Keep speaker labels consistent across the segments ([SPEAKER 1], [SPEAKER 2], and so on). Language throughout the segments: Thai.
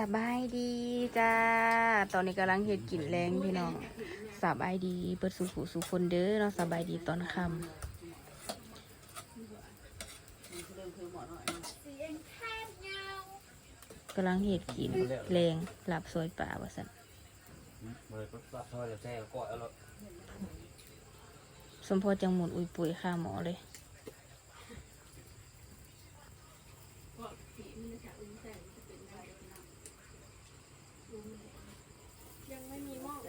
[SPEAKER 1] สบายดีจ้า ตอนนี้กำลังเห็ดกินแรงพี่น้องสบายดีเปิดสู่ผู้สู่คนเด้อเนาะสบายดีตอนค่ำกำลังเห็ดกินแรงหลับซอยป่าวะสัน
[SPEAKER 2] เบิดปุ๊บรับทอดแล้วแช่ก็กอดเอาแล้ว
[SPEAKER 1] สมพอจังหมุนอุยปุยค่าหมอเลย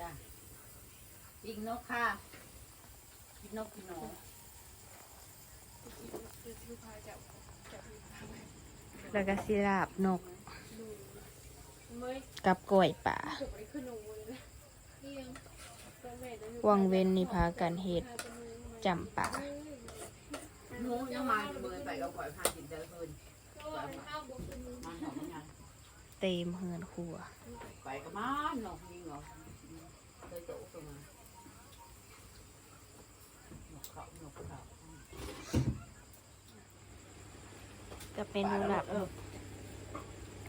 [SPEAKER 3] จ้ะยิงนกค่ะยิงนกกินหนู
[SPEAKER 1] แล้ว ก็สิลาบนก กับกล้วยป่าวังเว้นนี่พากันเห็ดจำป่า
[SPEAKER 3] หนูยังมาเบยไปก็ปล่อยพากินเจอคืนมันหอมมันยัง
[SPEAKER 1] เต็มเฮือนครัว
[SPEAKER 3] ไปก็มันนกยิงเหรอเคยโตขึ้นมานกเขานกเขา
[SPEAKER 1] กับเมนูหลับ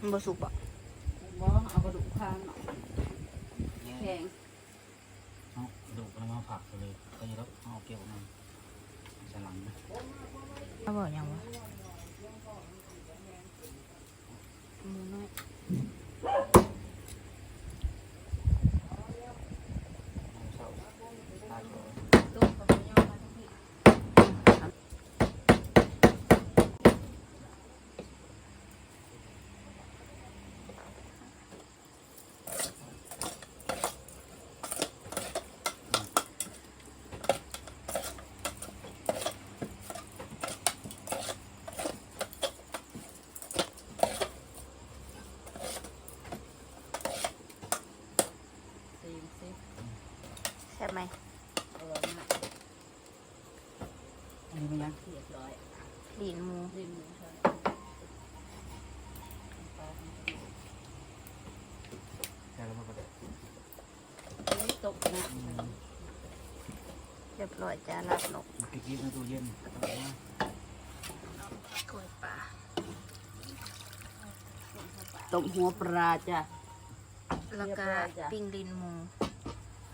[SPEAKER 3] เออ
[SPEAKER 1] บ่สุกบ่
[SPEAKER 3] บ่เอากระดูกข้างหน่อยแข็ง
[SPEAKER 2] เอาดุมันมาผักไปเลยก็จะรับเอาเกี่ยวมันฉลังนะ
[SPEAKER 1] เขาบอกยังวะหมูน้อย
[SPEAKER 2] เอาเศร้าตาโชว์
[SPEAKER 3] ลูกก็ไม่ยอมมาทุกที สี่สิบ
[SPEAKER 1] ใช่บไหม
[SPEAKER 3] อร่อยมาก
[SPEAKER 2] อันนี้มันยัง
[SPEAKER 3] เรียบร้อย
[SPEAKER 1] ลีนหมู
[SPEAKER 3] ริมหนึ่งช้อน
[SPEAKER 2] แช่แล้วมันก็ได้
[SPEAKER 3] ไม่ ตกนะ
[SPEAKER 1] เรียบร้อยจ้าลาบนก
[SPEAKER 2] มันกิ๊กในตู้เย็นเอามาก
[SPEAKER 1] ล้วยป่า
[SPEAKER 3] ต้มหัวปลาจ้ะ
[SPEAKER 1] แล้วก็
[SPEAKER 3] เรียบร้อยจ้ะ
[SPEAKER 1] ปิ้งลีนหมู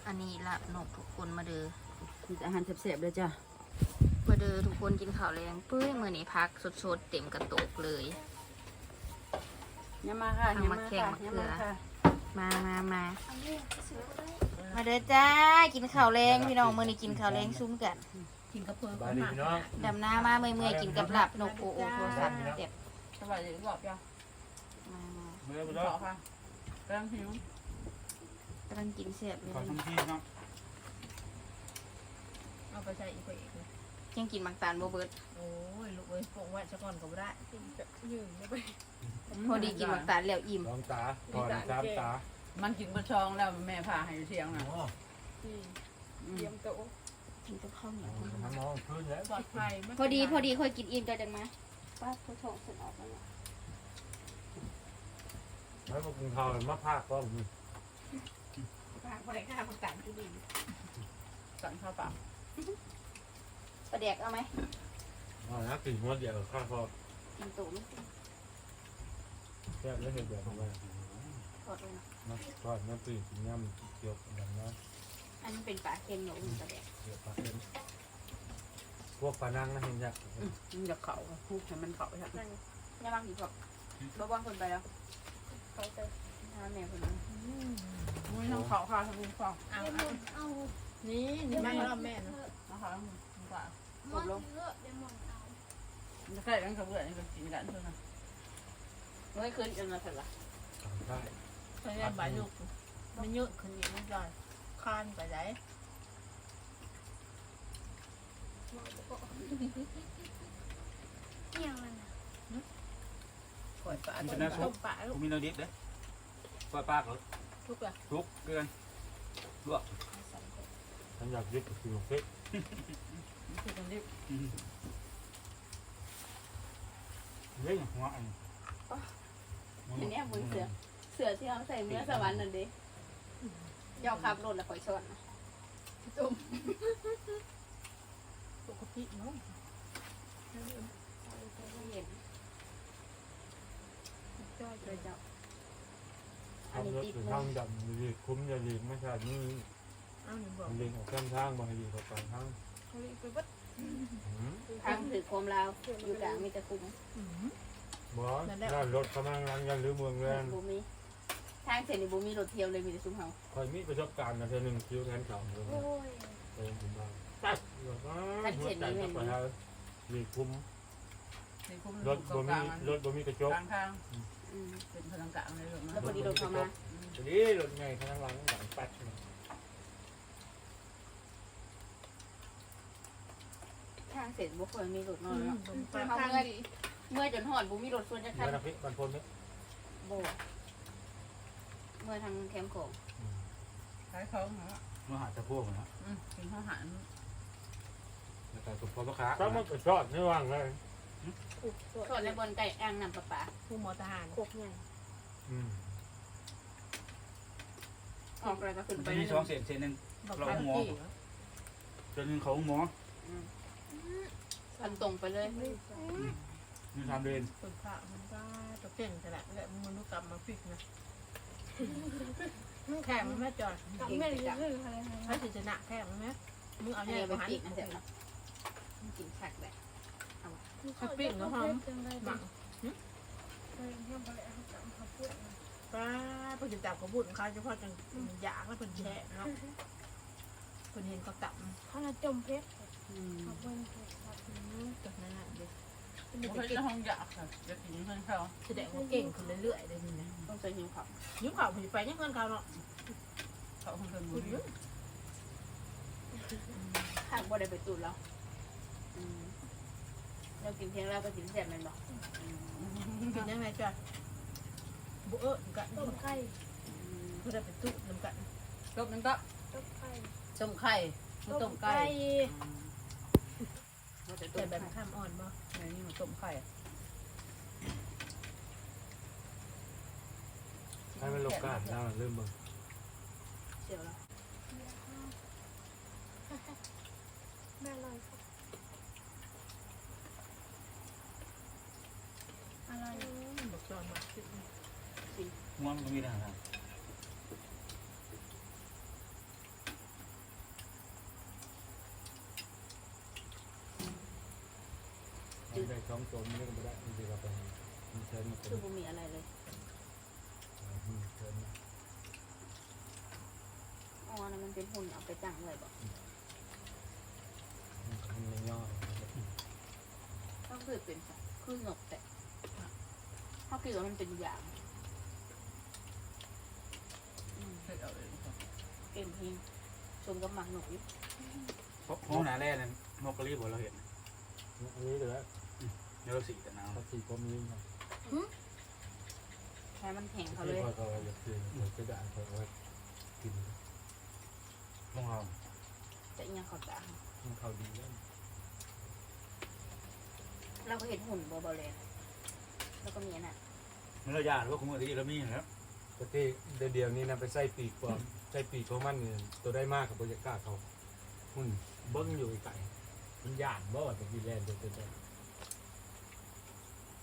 [SPEAKER 1] อันนี้ลาบนกทุกคนมาเด้อ
[SPEAKER 3] มีแต่อาหารแซ่บๆเลยจ้ะ
[SPEAKER 1] มาเด้อทุกคนกินข้าวแรงเปื้ยมือนี้พักสดๆเต็มกระโตกเลย
[SPEAKER 3] ยามาค่ะ
[SPEAKER 1] ทำ
[SPEAKER 3] ยา
[SPEAKER 1] มา
[SPEAKER 3] มา
[SPEAKER 1] แข่ง
[SPEAKER 3] ค่ะ
[SPEAKER 1] มะเขื
[SPEAKER 3] ยา
[SPEAKER 1] อ
[SPEAKER 3] มาค่ะ
[SPEAKER 1] มามามามาเด้อจ้า กินข้าวแรงพี่น้องมือนี้กินข้าวแรงซุ้มกัน
[SPEAKER 3] กินกระเพาะ
[SPEAKER 4] บายดีพี่น้อง
[SPEAKER 1] ดำหน้ามาเมื่อยๆกินกับลาบนกโอ้โหโทรศัพท์เจ็บ
[SPEAKER 3] สบายดีบอกจ้ะ
[SPEAKER 1] มามา
[SPEAKER 4] เมื่อ
[SPEAKER 3] ข
[SPEAKER 4] พี่น้อง
[SPEAKER 3] อค่ะกำลังหิว
[SPEAKER 1] กำลังกินเสียบเลย
[SPEAKER 2] ขอ
[SPEAKER 1] นะ
[SPEAKER 2] ทำที่เนาะ
[SPEAKER 3] เอาไปใส่อีกไปอีก
[SPEAKER 1] ยังกินมังตาลโบเบิร์ต
[SPEAKER 3] โอ้ยลูกเอ้ยปงไว้ซะก่อนก็บ่ได้ยืมไป
[SPEAKER 1] พอดีกินมังตาลแล้วอิ่ม
[SPEAKER 4] ลองตาก่อนสามตา
[SPEAKER 3] มันกินบะชองแล้วแม่พาให้เที่ยงน่ะ
[SPEAKER 4] โอ้
[SPEAKER 3] อืม
[SPEAKER 1] กินกับข้าวเหนียว
[SPEAKER 4] ทำน้องขึ้นแล้ว
[SPEAKER 3] ปลอดภัย
[SPEAKER 1] พอดีพอดีค่อยกินอิ่มจะจังมาป้าเขาส่งสุดออกมาแล้ว
[SPEAKER 4] แล้วก็กินข้าวมาพากก็มี
[SPEAKER 3] สั่งข้าวเปล่า
[SPEAKER 1] ประเด็กเอาไหม
[SPEAKER 4] อ๋อนะกินหัวเดียวข้าวพอ
[SPEAKER 1] กินตุ๋ม
[SPEAKER 4] แค่แล้วเห็นแบบทำไม
[SPEAKER 1] ทอดเลยนะ
[SPEAKER 4] นะทอดน้ำตีกินย่ำเกี่ยวแบบนั้น
[SPEAKER 1] อันนี้เป็นปลาเค็มหนูประเด็ก
[SPEAKER 4] เกี่ยวปลาเป็นพวกปลานังนะเห็นยักษ์
[SPEAKER 3] มันจะเข่าพูกให้มันเข่าใช่ไหม
[SPEAKER 1] ย่าบางผีบอกบ่บางคนไปแล้วเขาไปหาแม่คนนั้น
[SPEAKER 3] มึงต้องเข่าค่ะทั้งคุณฟัง
[SPEAKER 5] เอาเอา
[SPEAKER 3] นี่นี่
[SPEAKER 5] ไม่
[SPEAKER 3] ไม่
[SPEAKER 5] ร
[SPEAKER 3] ร
[SPEAKER 5] อ
[SPEAKER 3] อ
[SPEAKER 5] แม่นะ
[SPEAKER 3] นะคะคุณฟัง
[SPEAKER 5] มอนเลือกเดี๋ยวมอนเอา
[SPEAKER 3] มันจะใกล้กันกับเพื่อนนี่ก็กินกันเท่านั้น
[SPEAKER 1] ไม่คืนจนมาเสร็จละ
[SPEAKER 4] ทำได้
[SPEAKER 5] เขาเรียกใบลูกมันเยอะขึ้นอีกนิดหน่อยคานไปไหนยังมันอะ
[SPEAKER 3] ปล่อยปลา
[SPEAKER 2] มันเป็นน้ำซุ
[SPEAKER 5] ต้
[SPEAKER 2] ป
[SPEAKER 5] มปลาลู
[SPEAKER 2] กู
[SPEAKER 5] ก
[SPEAKER 2] มีโนดิบเด้ปลาปลาเขา
[SPEAKER 5] ทุกอย่าง
[SPEAKER 2] ทุกเกลือน
[SPEAKER 4] ฉันอยากยึดกับคือเฟซ
[SPEAKER 3] คือตรงนี้
[SPEAKER 2] เล่นหัวอัน
[SPEAKER 1] อัน นี้บนเสือ เสือที่เขาใส่เนื้อสวรรค์นั่นดิยอขับรถแล้วคอยชนนะ
[SPEAKER 5] ปกติเนาะ
[SPEAKER 1] เห็น
[SPEAKER 5] จ้อย
[SPEAKER 1] เลยเจ้าอันนี้
[SPEAKER 4] ทำรถ
[SPEAKER 1] ติด
[SPEAKER 4] ถึง
[SPEAKER 1] เล
[SPEAKER 4] ทายงดำดีคุ้มจะดีไม่ใช่นี่
[SPEAKER 5] เอาหนึ่งบอก
[SPEAKER 4] มันเลียงออกข้างทางบางทีก็ไปทาง
[SPEAKER 6] เขาเรียกไปวัด
[SPEAKER 4] หืม
[SPEAKER 1] ทางถือโคมลาวอยู่กลางมีแต่คุ้ม
[SPEAKER 5] อืม
[SPEAKER 4] บอสนั่นรถกำลังรังยันหรือเมืองแรง
[SPEAKER 1] บ่มีทางเส้นนี่บ่มีรถเที่ยวเลยมีแต่ซุ้มเฮา
[SPEAKER 4] คอยมีประสบการณ์นะเธอหนึ่งคิวแทนเขาเลย
[SPEAKER 6] โอ้ย
[SPEAKER 4] เต็มถึงบ้านตัดหัวใจก็ไปทางมีคุ้ม
[SPEAKER 3] ในคุ้ม
[SPEAKER 4] รถบ่มีรถบ่มีกระจก
[SPEAKER 3] กลางทาง
[SPEAKER 1] อืม
[SPEAKER 3] เป็นพลังกลางเลยหรอ
[SPEAKER 1] แล้วพอดีรถเข้ามา
[SPEAKER 4] ทีนี้รถไงข้างหลังหลังปัด
[SPEAKER 1] ทางเส้นบ่ค่อยมีรถนอน
[SPEAKER 5] อืม
[SPEAKER 1] เนาะ
[SPEAKER 5] ตรงไป
[SPEAKER 6] ทางดี
[SPEAKER 1] เมื่อจนฮอดบ่มีรถส่วนจักคั
[SPEAKER 4] เมื่
[SPEAKER 1] น
[SPEAKER 4] อนะพี่บันพลเนี่ย
[SPEAKER 1] บ่เมื่อทางแคมป์ของ
[SPEAKER 3] ขายของเหรอ
[SPEAKER 2] เมื่อหาจะพวกนะ
[SPEAKER 3] อืมกินข้าวหัน
[SPEAKER 2] แล้วก็สุภาพลูกค้า
[SPEAKER 4] ถ้ามันก็ชอดไม่ว่างเลย
[SPEAKER 6] ถูกตัว
[SPEAKER 1] ส่วนในบนไก่อ่างน้ำประปา
[SPEAKER 5] ผู้หมอทหาร
[SPEAKER 6] โคกใหญ่
[SPEAKER 4] อืม
[SPEAKER 1] ออกไปก็ขึ้น
[SPEAKER 2] มัน
[SPEAKER 1] ไป
[SPEAKER 2] จะมีสองเศษเศษหนึ่ง
[SPEAKER 5] บอกข้าวกี่
[SPEAKER 2] เศษหนึ่งเขาหมอ
[SPEAKER 1] พันตรงไปเลย
[SPEAKER 2] มีทำเดิน
[SPEAKER 5] คนพระมันก็จะเก่งแต่ละและมนุษย์กรรมมาฟิกนะแข่งมันไม่จอด
[SPEAKER 6] กับแม่เรื่องอะไร
[SPEAKER 5] ถ้าจะชนะแข่งมันไหมมึงเอา
[SPEAKER 1] อัน
[SPEAKER 5] เนี่ย
[SPEAKER 1] นี้ไป
[SPEAKER 5] มาหัน
[SPEAKER 1] ปีกนะเสร็จแล้วกินชักแบบ
[SPEAKER 5] หมัง
[SPEAKER 6] เรื่องอะไรเขาจำเขาพูด
[SPEAKER 5] ป้าเพิ่งจะจับกระบุนเขาเฉพาะจังอยากแล้วเป็นแฉะเนาะคนเห็นเขาตับ
[SPEAKER 6] เขาจมเพชร
[SPEAKER 1] อืม
[SPEAKER 6] เขาเป็นเพชรครับ
[SPEAKER 5] จากนั้นเด็ก
[SPEAKER 3] ผมเคยจะห้องยากค่ะจะกินเพื่อนเขา
[SPEAKER 5] แสดงว่าเก่งขึ้นเรื่อยๆเลยนี่นะ
[SPEAKER 1] ต้องใส่หิวขับ
[SPEAKER 5] ยุคเขาไปยังเงินเขาเนาะ
[SPEAKER 3] เขาคงเป็นมื
[SPEAKER 5] คุ
[SPEAKER 3] อ
[SPEAKER 5] ณยุค
[SPEAKER 1] หากว่าได้ไปตูดแล้วอืมเรากินเพียงเราก็กินแซ่บแมันบอก
[SPEAKER 5] กินยังไงจ้ะบุเออกัน
[SPEAKER 6] ต้มไก่
[SPEAKER 5] เพื่อไปตุ้น้ำกัน
[SPEAKER 3] ต้มนึงก็
[SPEAKER 6] ต้มไก่
[SPEAKER 3] ต้มไข่ต้มไก่
[SPEAKER 1] เราจะ
[SPEAKER 5] แต่
[SPEAKER 1] ต้ม
[SPEAKER 5] แบ
[SPEAKER 1] แบบบ
[SPEAKER 5] ข้ามอ่อนบ่
[SPEAKER 3] ในนี้มันต้มไข่
[SPEAKER 4] ให้มันลงการแล้วเริ่มมึง
[SPEAKER 1] เสียวแล้ว
[SPEAKER 6] แม่ลอยอะไร
[SPEAKER 5] บอกจอนมา
[SPEAKER 2] ม้วนมันมีนะครั
[SPEAKER 4] ได้สองตัวนี้ก็ไม่ได้จริงๆเราไปมีเชิญมา
[SPEAKER 1] คือบ่มีอะไรเลย
[SPEAKER 4] เชิญมา
[SPEAKER 1] อ๋อนั่นมันเป็นหุ่นเอาไปจังเลยบอก
[SPEAKER 4] มันไม่ย่อ
[SPEAKER 1] ก็คือเป็นสัตว์คือหนกแต่เขาคิดว่ามันเป็นอย่างอืม
[SPEAKER 3] เคยเอาเอง
[SPEAKER 1] เก่งพิงชมกับหมักหนกอยู่
[SPEAKER 2] เพราะห้องหนาแร่นั่นนกกระรีบเราเห็น
[SPEAKER 4] อันนี้เลย
[SPEAKER 2] เนื้อสีแต่น้
[SPEAKER 4] ถ้าสี่ก็มีนะ
[SPEAKER 1] แค่มันแห้งเขา
[SPEAKER 4] ที่
[SPEAKER 1] เลย
[SPEAKER 4] พอเขาอยากกินเราจะได้เขาไว้กินำ
[SPEAKER 2] ห้องเรา
[SPEAKER 1] จะอิหยังเขาตา
[SPEAKER 4] มันเขาดีแล้ว
[SPEAKER 1] เราก็เห็นหุ่นเบาๆเลยแล้วก็มีอันน่ะ
[SPEAKER 2] เนื้อยาหรือว่าคุ้มดีแล้วมีแล้ว
[SPEAKER 4] ปกติเดียวนี้นะไปใส่ปีกก่อนใส่ปีกของมันเนี่ยตัวได้มากกับบรรยากาศเขาหุ่นเบิ้งอยู่ไก่มันหยาดบ่แต่กีแลนด์ตัวเต็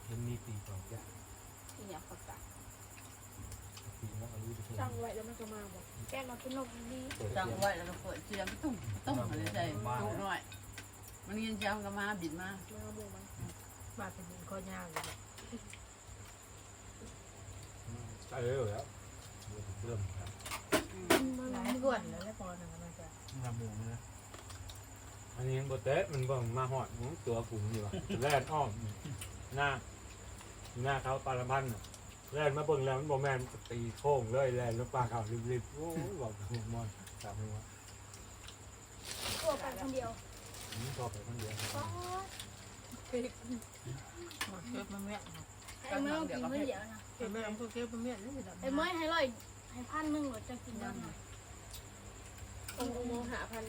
[SPEAKER 4] มมันมีปีกของหยาด
[SPEAKER 1] อิหยังเขาตา
[SPEAKER 4] ปีกมันเอาลูกไป
[SPEAKER 6] จังไว้แล้วมันก็มาบอกแกมาเป็นนกดี
[SPEAKER 4] เปิด
[SPEAKER 3] จัง
[SPEAKER 4] เสียง
[SPEAKER 3] ไว้แล้วก็เปิดเสียงตุ้มตุ้มอะไรใส่ตุ้มหน่อย มันยินเสียงก็มาบิดมา
[SPEAKER 6] มาหมูมัน
[SPEAKER 5] มาเป็นหินข้อยาวเลย
[SPEAKER 4] ใช่เลยแล้วเริ่มครับ
[SPEAKER 1] อืม
[SPEAKER 6] มัน
[SPEAKER 5] หลาย
[SPEAKER 6] มัน
[SPEAKER 5] ส่วนแล้วแล้วพอนะมันจะ
[SPEAKER 2] ทำหมูเนื้อ
[SPEAKER 4] อันนี้โบเตะมันเบิ่งมาหอดหมูตัวผุงอยู่ว่ะแล่นอ้อมหน้า หน้าเขาปลาละพันน่ะแล่นมาเบิ่งแล้วมันบ่แม่นตีโค้งเลยแล่นแล้วปลาเขาริบๆโอ้ยบอกหัวมอนสามหัว
[SPEAKER 6] ตัวไปคนเดียว
[SPEAKER 4] อืมชอไปคนเดียว
[SPEAKER 6] ก็
[SPEAKER 5] มาเก็บมาเมียน
[SPEAKER 6] ไอ้เมื่อกินไม่เดียวนะ
[SPEAKER 5] ไอ้แม่ก็เก็บมาเมียนนี่สิ
[SPEAKER 6] ไอ้เมื่อให้ร้อยให้พันหนึ่งหรือจะกินได้ไหมองค์โมหาพัน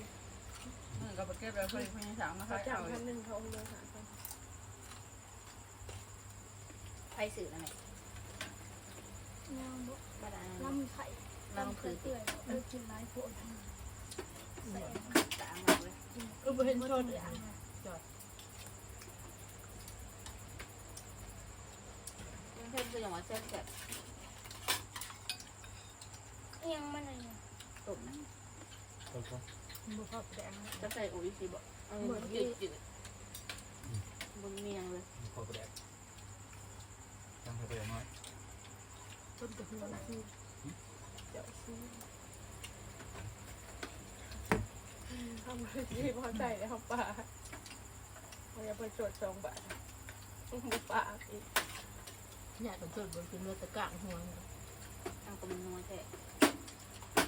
[SPEAKER 3] มันก็ไปเก็บไปเพื่นเพื่อนสาวมา
[SPEAKER 6] เขา
[SPEAKER 3] ขาย
[SPEAKER 6] จับ
[SPEAKER 3] เอา
[SPEAKER 6] พันหนึ่งเขาองค์โมหาพัน
[SPEAKER 1] ไฟสื่อนั่นแหละ
[SPEAKER 6] เงาบุ
[SPEAKER 1] บ้านนั้น
[SPEAKER 6] ลำไข่ลำคือเตื่อยเออกินไรพวกทำใส่
[SPEAKER 1] ตามมาเลย
[SPEAKER 6] กิน
[SPEAKER 5] ก็บ่เห็นชน
[SPEAKER 6] เล
[SPEAKER 5] เลยย
[SPEAKER 6] อะ
[SPEAKER 1] เพื่อนๆคืออย่างว่าแซ่บ
[SPEAKER 7] ยังมันอะไรเนี่ย
[SPEAKER 1] ตบนะ
[SPEAKER 4] ก็ก็
[SPEAKER 5] บุกเข้าแดง
[SPEAKER 1] จะใส่โอ้ยสิบอกเออมันจืดจืดบนเมียงเลย
[SPEAKER 2] ขอไปแดก ตั้งให้ไปย่างน้อย
[SPEAKER 5] ต้นกระเทียมคือ
[SPEAKER 7] เดี๋ยวซื้อทำอะไรที่พอใจแล้วป่าเราจะไปจดสองบาทต้องบุปลาอีก
[SPEAKER 5] เนี่ยต้นต้นบนคือเนื้อตะกางหัว
[SPEAKER 1] ทางกำมันนัวแท้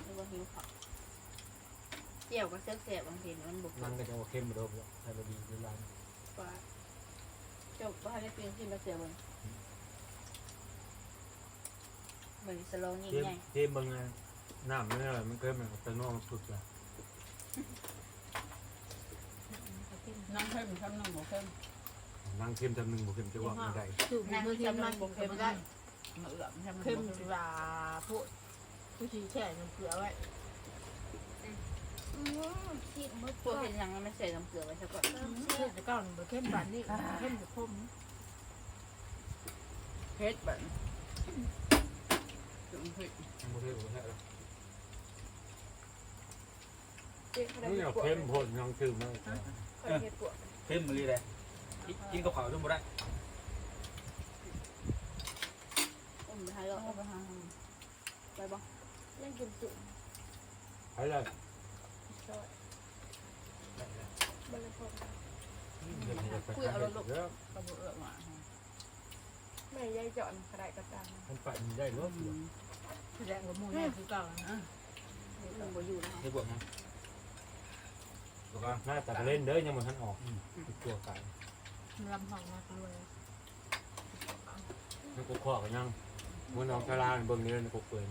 [SPEAKER 1] หรือว่าหิวผักเกี่ยวกับเส้นเสียบางทีมันบุก
[SPEAKER 4] นั่งก็จะว่าเข้มไปโดนใส่บดีเวลา
[SPEAKER 1] ฟ้าจบว่าได้เปลี่ยนที่มาเสียบน เหมือนสโลง
[SPEAKER 4] เกม
[SPEAKER 1] ใหญ่
[SPEAKER 4] เกมบางงานน้ำไม่ได้มันเกิดมันตะนองสุดเลย
[SPEAKER 1] น้ำเพิ่มทำน้ำหมูเพิ่ม
[SPEAKER 4] นั่งเข้มจำหนึ่งบุเข้มจะว่าไม่ได้
[SPEAKER 5] ถูก
[SPEAKER 1] นั่ง
[SPEAKER 5] เนื้อเทียม
[SPEAKER 1] ทำ
[SPEAKER 5] มัน
[SPEAKER 1] น้ำหมู
[SPEAKER 5] เค็
[SPEAKER 1] เพิ่
[SPEAKER 5] ม
[SPEAKER 1] ม
[SPEAKER 5] ได้
[SPEAKER 1] ได้มาเอือบทำ
[SPEAKER 5] เค็ม
[SPEAKER 1] น้ำ
[SPEAKER 5] จุฬาพูดผู้ชี้แช่น้ำเกลือไว้
[SPEAKER 7] อืมขีดมือ
[SPEAKER 1] พวกเป็นยังไม่ใส่น้ำเกลือไว้ซะก่อน
[SPEAKER 5] เค็มจะก้าวบนเข้มบันนี่เข้มจะพุ่ม
[SPEAKER 1] เพชรแบบถึง เพชร
[SPEAKER 4] ไม่ใช่ผมแค่แล้ว
[SPEAKER 7] เจ๊เขาได้
[SPEAKER 4] นี่
[SPEAKER 7] เห็
[SPEAKER 4] เอา
[SPEAKER 7] ก
[SPEAKER 4] เข้มพ่นยังคือไม่
[SPEAKER 7] เขาได้เห็ดปวก
[SPEAKER 2] เข้มมาเลยเลยกินกับข้าวด้วยบ่ได้
[SPEAKER 1] อุ้มไปให้เราไปหาไปบ้าง
[SPEAKER 7] เล่นกินจุ่ม
[SPEAKER 4] ใช่เลย
[SPEAKER 7] ซอยบริโภค
[SPEAKER 4] คุยเอาลูก
[SPEAKER 1] ก็บ่เอือมา
[SPEAKER 7] แม่ยายจอนกระไดกระตัง
[SPEAKER 4] มันไปมันได้รถ
[SPEAKER 5] แสดงว่ามูนี่คือเก่านะ
[SPEAKER 1] มันบ่อยู่นะ
[SPEAKER 2] ให้บวกนะแล้วก
[SPEAKER 4] หน้าตาเล่นเด้อยังมันทันออกตัวไก่
[SPEAKER 5] ลำห้องนักรวย
[SPEAKER 4] มันก็ข้อกันยังมันออกกระลาเบิ่งนี้มันก็เปิด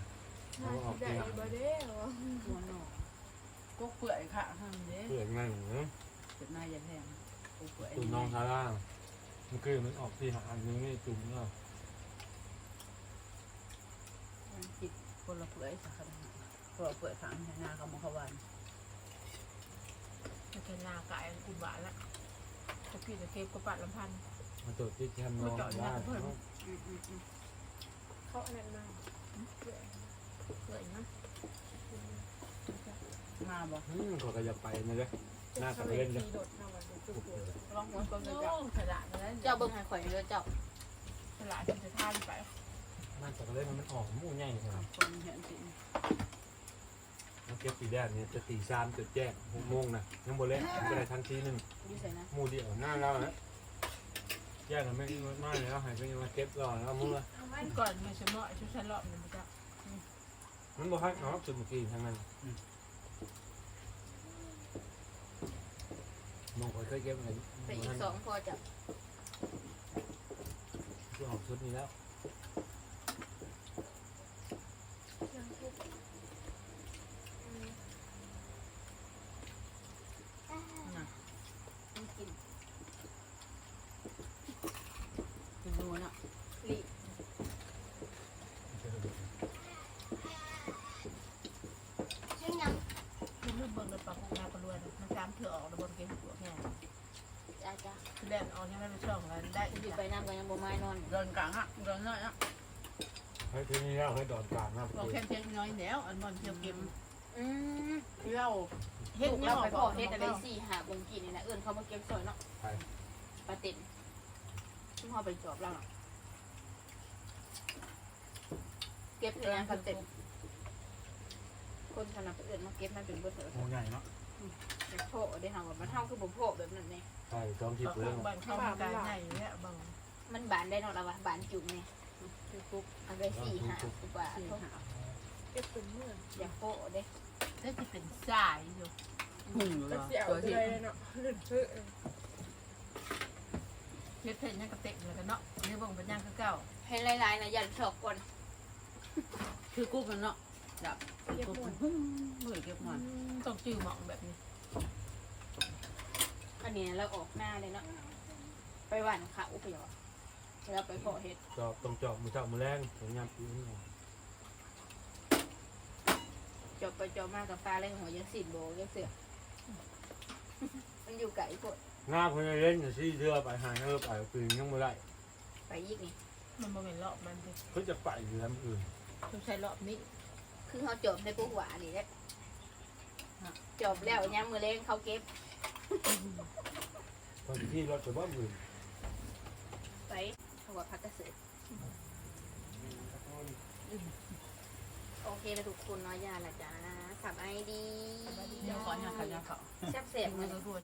[SPEAKER 7] น่าสิได้บ่เด้อ
[SPEAKER 1] หัวหนอก็เปื่อยค่ะห้ามเด้
[SPEAKER 4] เปิดง่ายเนาะ
[SPEAKER 1] จุดหน้ายันแทงก็เปื่อย
[SPEAKER 4] ตุ่น้องทาร่ามันคือมันออกที่หาอันนึงนี่ตุ่มเนาะ
[SPEAKER 1] มันจิตคนละเปื่อยสักขนาดคนละเปื่อยขังหน้ากับมะขวาน
[SPEAKER 5] จะเป็นนากายอุบาละตะกี้ตะเก็บกระปัดลำพัน
[SPEAKER 4] มันตัวที่ทำน้องได้
[SPEAKER 1] อืมอืมอืม
[SPEAKER 7] เขาอันนั้นมาเปื่อย
[SPEAKER 5] เลยนะ
[SPEAKER 1] มาบ่
[SPEAKER 4] อืมเขาก็จะไปนะเลยน่าจะ
[SPEAKER 7] เขา
[SPEAKER 4] เล่
[SPEAKER 7] เล่น
[SPEAKER 4] น
[SPEAKER 7] ขี่
[SPEAKER 4] นะ
[SPEAKER 7] รถนำวันเป็นจุ่ม
[SPEAKER 1] ลองหัวก็
[SPEAKER 5] โอ้
[SPEAKER 1] เจ้า
[SPEAKER 5] ขนาดนั้น
[SPEAKER 1] เจ้าเบิ่งให้ข่อยเลยเจ้า
[SPEAKER 5] ขนาดที่จะท่านไป
[SPEAKER 4] มันจะเล่นมันออกมู่ใหญ่เลย
[SPEAKER 1] คนเห็นสิ
[SPEAKER 4] มันเก็บสีแดงเนี่ยจะตีสามจะแจ้งหกโมงนะยังบ่เล่นไม่ได้ทันทีหนึ่ง
[SPEAKER 1] อยู่ใส่นะ
[SPEAKER 4] มู่เดียวหน้าเราแล้วแจ้งกันไม่ไม่แล้วหายไปมาเก็บก่อนแล้วมึงละ
[SPEAKER 5] ก่อนมีสมอชุดชั้นรอบหนึ่งจ้ะ
[SPEAKER 4] มันบอกให้เนาะจุดเมื่อกี้ทั้งนั้นมองคอยเคยเก็บอะไร
[SPEAKER 1] ไปอีกสองพอจะ
[SPEAKER 4] ที่ออกชุดนี้แล้ว
[SPEAKER 1] ต้องกินกินนัวเนาะ
[SPEAKER 7] ชื่อยัง
[SPEAKER 5] คือรูปเบิ่งในปากของนาปลวยมันตามเธอออกระบนเกมหัวแง่
[SPEAKER 1] จ้าจ้า
[SPEAKER 5] คือแดนออกยังไม่ไปช่องกัน ได้
[SPEAKER 1] อยู่ไปน้ำก็ยังบ่ไม้นอน
[SPEAKER 5] โดนกลางอะโดนน้อยอะ
[SPEAKER 4] เฮ้ยทีนี้แล้วเฮ้ยดอนกลางนะ
[SPEAKER 5] เราแค่เพียงน้อยแล้ว อันบอลเที่ยวเกม
[SPEAKER 1] อืมเรา
[SPEAKER 5] เฮ็ด
[SPEAKER 1] ลูก
[SPEAKER 5] เนี่ย
[SPEAKER 1] เรา
[SPEAKER 5] ไป
[SPEAKER 1] ไป
[SPEAKER 5] บ
[SPEAKER 1] พ่
[SPEAKER 5] อ
[SPEAKER 1] อกเฮ็
[SPEAKER 5] เฮ็
[SPEAKER 1] ด
[SPEAKER 5] ด
[SPEAKER 1] อะ
[SPEAKER 5] อะไรไร
[SPEAKER 1] สี่หาบงกินนี่นะเอื่นเขามาเก็บสวยเนาะ
[SPEAKER 4] ไป
[SPEAKER 1] ปลาติ่นซึ่งเขาไปจอบเราเนาะเก็บเลยนะปลาติ่นคนขนาดเอื่นมาเก็บมันเป็นเบอร์เถอะ
[SPEAKER 2] หมูใหญ่เนาะ
[SPEAKER 1] อยากโผล่ได้ห่างมันเท่าคือบ่โผล่แบบนั้นนี่
[SPEAKER 4] ไปจอมที่เปลือง
[SPEAKER 5] บอลเข้ามาได้ใหญ่เนี่ยบาง
[SPEAKER 1] มันบานได้เนาะละวะบานจุ่มนี่คือปุ๊บเอาไปสี่หาปุ๊บว่า
[SPEAKER 5] สี่
[SPEAKER 1] โทษ
[SPEAKER 5] หา
[SPEAKER 7] เก็บตุ่มเมื่อ
[SPEAKER 1] อยากโผล่ได้
[SPEAKER 5] ได้ที่เป็นสายอยู่
[SPEAKER 1] หุ่น
[SPEAKER 7] ก็เสียวเลยเนาะลื่นพื้น
[SPEAKER 5] เฮ็ดเพชรยังกระเตะเลยกันเนาะนี่บ่งเป็นยังคือเก่า
[SPEAKER 1] ให้หลายๆนะยันชอกก่อน
[SPEAKER 5] คือกู้มันเนาะดับ
[SPEAKER 7] เก็บหมด
[SPEAKER 5] มือเก็บมันต้องจื้อหมองแบบนี้
[SPEAKER 1] อันนี้เราออกหน้าเลยเนาะไปหว่านเขาไปเหรอ แล้วไปเพาะเห็ด
[SPEAKER 4] จอบตรงจอบมือเจ้ามือแรงสวยงามปีนี้
[SPEAKER 1] จบไปจบมากับปลาเลยหัวยังสิบโบยังเสือมันอยู่ไก่กด
[SPEAKER 4] งาคนเล่นอยู่ที่เรือไปหาเรือไปปีนยังไม่ได้
[SPEAKER 1] ไปยิกนี่
[SPEAKER 5] มันบ่เป็นรอบมันสิ
[SPEAKER 4] เขาจะไปอยู่แล้วอื่น
[SPEAKER 5] ต้องใช้รอบนี้
[SPEAKER 1] คือเขาจบในพวกหวานนี่แหละจบแล้วยังมือเล้งเขาเก็บ
[SPEAKER 4] คนที่รถไปว่ามือ
[SPEAKER 1] ไป เขาว่าพักเกษตรโอเคแล้วทุกคนเน้อยยาละจ้าสับไอดี
[SPEAKER 3] เดี๋ยวขอเนี่ยใครจะเขา
[SPEAKER 1] แซ่บเสบ
[SPEAKER 3] มื
[SPEAKER 1] มื
[SPEAKER 3] อ
[SPEAKER 1] อ
[SPEAKER 3] ก็พูด